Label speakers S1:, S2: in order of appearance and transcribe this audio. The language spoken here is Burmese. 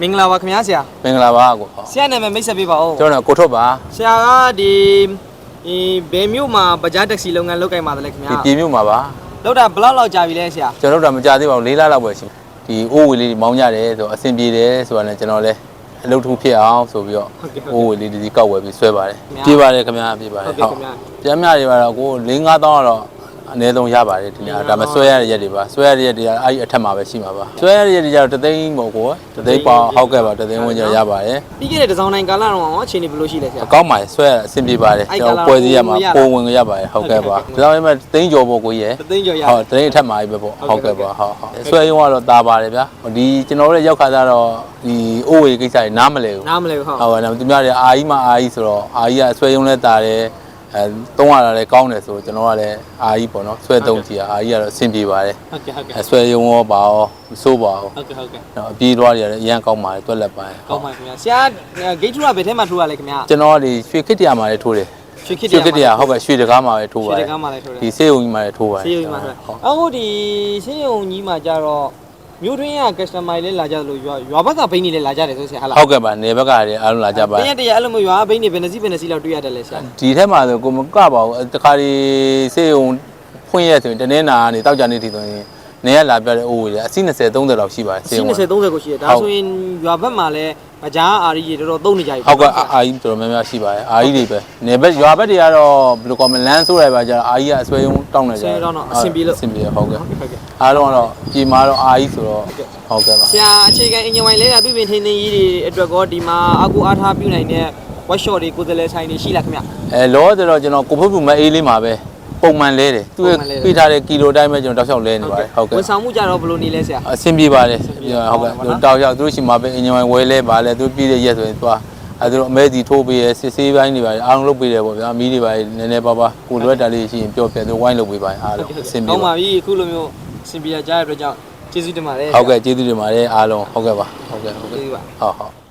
S1: မင်္ဂလာပါခင်ဗျာဆရာ
S2: မင်္ဂလာပါကိုဟုတ်
S1: ဆရာနာမည်မိတ်ဆက်ပေးပါဦး
S2: ကျွန်တော်ကကိုထုတ်ပါ
S1: ဆရာကဒီဒီဘယ်မြို့မှာပကြားတက္ကစီလုပ်ငန်းလုပ်ကိုင်ပါတယ်လဲခင်ဗျာ
S2: ဒီပြည်မြို့မှာပါ
S1: လောက်တာဘယ်လောက်လောက်ကြာပြီလဲဆရာ
S2: ကျွန်တော်တို့ကမကြသေးပါဘူး၄လလောက်ပဲရှိဒီအိုးဝေလေးမောင်းကြတယ်ဆိုတော့အဆင်ပြေတယ်ဆိုတာနဲ့ကျွန်တော်လည်းအလုပ်တစ်ခုဖြစ်အောင်ဆိုပြီးတော့အိုးဝေလေးတစ်စီးကောက်ဝယ်ပြီးဆွဲပါတယ်ပြေးပါတယ်ခင်ဗျာပြေးပါတယ်
S1: ဟုတ်ကဲ့ခင်ဗျာ
S2: ပြန်မြတွေကတော့ကို၄၅တောင်းတော့ အနည်းဆုံးရပါတယ်ဒီနေ့ဒါပေမဲ့ဆွဲရတဲ့ရက်တွေပါဆွဲရတဲ့ရက်တွေကအဲ့ဒီအထက်မှာပဲရှိမှာပါဆွဲရတဲ့ရက်တွေကျတော့တသိန်းပေါ့ကိုတသိန်းပေါင်ဟုတ်ကဲ့ပါတသိန်းဝန်းကျင်ရပါတယ်
S1: ပြီးခဲ့တဲ့တစ်စောင်းတိုင်းကာလတော့ရောအခြေအနေဘယ်လိုရှိလဲဆရာ
S2: အကောင်းပါလေဆွဲရအဆင်ပြေပါတယ်
S1: အဲ့
S2: ကျွန်
S1: ကာလ
S2: တော်ပွဲစည်းရမှာ
S1: ပုံ
S2: ပုံ
S1: ဝင်
S2: ဝင်ရပါတယ်ဟုတ်ကဲ့ပါ
S1: ဟုတ်ကဲ့
S2: ဒါကြောင့်လည်းသိန်းကျော်ပေါ့ကိုကြီးရယ်
S1: တစ်သိန်းကျော်ရ
S2: ဟုတ်တရင်အထက်မှာပဲပေါ့
S1: ဟု
S2: ဟုတ်တ်
S1: ကဲ့
S2: ကဲ့ပါဟုတ်ဟုတ်ဆွဲရုံကတော့တာပါတယ်ဗျာဒီကျွန်တော်တို့ရဲ့ရောက်ခါသားတော့ဒီအိုးဝေကိစ္စတွေနားမလဲဘူး
S1: နားမလဲဘူးဟုတ်
S2: ဟုတ်ပါတော့သူများတွေအာကြီးမှအာကြီးဆိုတော့အာကြီးကဆွဲရုံလဲတာတယ် အဲသုံးရတာလည်းကောင်းတယ်ဆိုကျွန်တော်ကလည်းအာကြီးပေါ့နော်ဆွဲသုံးကြည့်အာကြီးကတော့အဆင်ပြေပါတယ်
S1: ဟုတ်ကဲ့ဟုတ်ကဲ့
S2: အဲဆွဲရုံရောပါရောမစိုးပါဘူး
S1: ဟုတ်ကဲ့ဟုတ်ကဲ့
S2: နော်အပြေးသွားတွေလည်းအရန်ကောင်းပါတယ်တွက်လက်ပိုင်း
S1: ကောင်းပါခင်ဗျာဆရာဂိတ်ထူကဘယ်ထဲမှာထိုးရလဲခင်ဗျာ
S2: ကျွန်တော်ကဒီရွှေခစ်တရာမှာလည်းထိုးတယ်
S1: ရွှေခစ်
S2: ရွှေခစ်တရာဟုတ်ကဲ့ရွှေတကားမှာပဲထိုး
S1: ရွှေ
S2: ပါတ
S1: တ
S2: ယ်
S1: ကားမှာလည်းထိုးတယ်
S2: ဒီစေုံကြီးမှာလည်းထိုးပါတယ်
S1: ဆေးရုံမှာထိုးတယ်
S2: ဟုတ်
S1: အခုဒီဆေးရုံကြီးမှာကြတော့ မြို့တွင်းက customer တွေလည်းလာကြတယ်လို့ရွာရွာဘက်ကဘိန်းတွေလည်းလာကြတယ်ဆိုဆရာဟုတ်လား
S2: ဟုတ်ကဲ့ပါနေဘက်ကလည်းအားလုံးလာကြပါ
S1: တရက်တရက်အဲ့လိုမျိုးရွာဘိန်းတွေဘယ်နှစီးဘယ်နှစီးလောက်တွေ့ရတယ်လဲဆရာ
S2: ဒီထက်မှဆိုကိုမကပါဘူးတခါဒီစေုံဖွင့်ရက်ဆိုရင်တနင်္လာကနေတောက်ကြနေတီဆိုရင် နေရလာပြတဲ့အိုးကြီးအစီ20 30လောက်ရှိပါတယ်
S1: စီ20 30ကိုရှိတယ်ဒါဆိုရင်ရွာဘက်မှာလည်းမကြားအာရီတွေတော်တော်သုံးနေကြပြီ
S2: ဟုတ်ကဲ့အာကြီးတော်တော်များများရှိပါတယ်အာကြီးတွေပဲနေဘက်ရွာဘက်တွေကတော့ဘယ်လိုကောမလန်းဆိုးရပါကြအာကြီးကအဆွဲယုံတောင်းနေကြ
S1: ဆွဲတော့တော့အဆင်ပြေလို့
S2: အဆင်ပြေဟုတ်ကဲ့
S1: ဟုတ်ကဲ့ဟုတ်ကဲ့
S2: အားလုံးကတော့ပြည်မာတော့အာကြီးဆိုတော့ဟုတ်ကဲ့ပါ
S1: ဆရာအခြေခံအင်ဂျင်ဝိုင်လဲတာပြည်ပင်ထင်းထင်းကြီးတွေအတွက်ကောဒီမှာအကူအားထားပြုနိုင်တဲ့ workshop တွေကိုယ်စားလှယ်ဆိုင်တွေရှိလားခင်ဗျ
S2: အဲလောဆိုတော့ကျွန်တော်ကိုဖုတ်ဖူမအေးလေးမှာပဲ ပုံမှန်လဲတယ်သူ
S1: ပုံမှန်လဲတယ်
S2: ပြထားတဲ့ကီလိုတိုင်းပဲကျွန်တော်တောက်လျှောက်လဲနေပါတယ်ဟုတ်ကဲ့
S1: ဝန်ဆောင်မှုကြတော့ဘယ်လိုနေလဲဆရာ
S2: အဆင်ပြေပါတယ်
S1: ပြေ
S2: ဟုတ်ကဲ့
S1: ဟုတ်ပါဘူး
S2: သူတောက်ရောက်သူတို့ရှိမှာပဲအင်ဂျင်ဝိုင်ဝဲလဲပါလဲသူပြည့်တဲ့ရက်ဆိုရင်သွားအဲသူတို့အမဲစီထိုးပေးရစစ်ဆေးပိုင်းတွေပါအားလုံးလုပ်ပေးတယ်ပေါ့ဗျာမီးတွေပါနည်းနည်းပါးပါကိုလိုအပ်တာလေးရှိရင်ပြောပြသူဝိုင်းလုပ်ပေးပါအားလုံးအဆင်ပြေ
S1: ကောင်း
S2: ပါ
S1: ပါပြီအခုလိုမျိုးအဆင်ပြေကြတဲ့အတွက်ကြောင့်ကျေးဇူးတင်ပါတယ်
S2: ဟုတ်ကဲ့ကျေးဇူးတင်ပါတယ်အားလုံးဟုတ်ကဲ့ပါဟုတ်ကဲ့ဟုတ်ကဲ့
S1: ကျေးဇူးပါ
S2: ဟုတ်ဟုတ်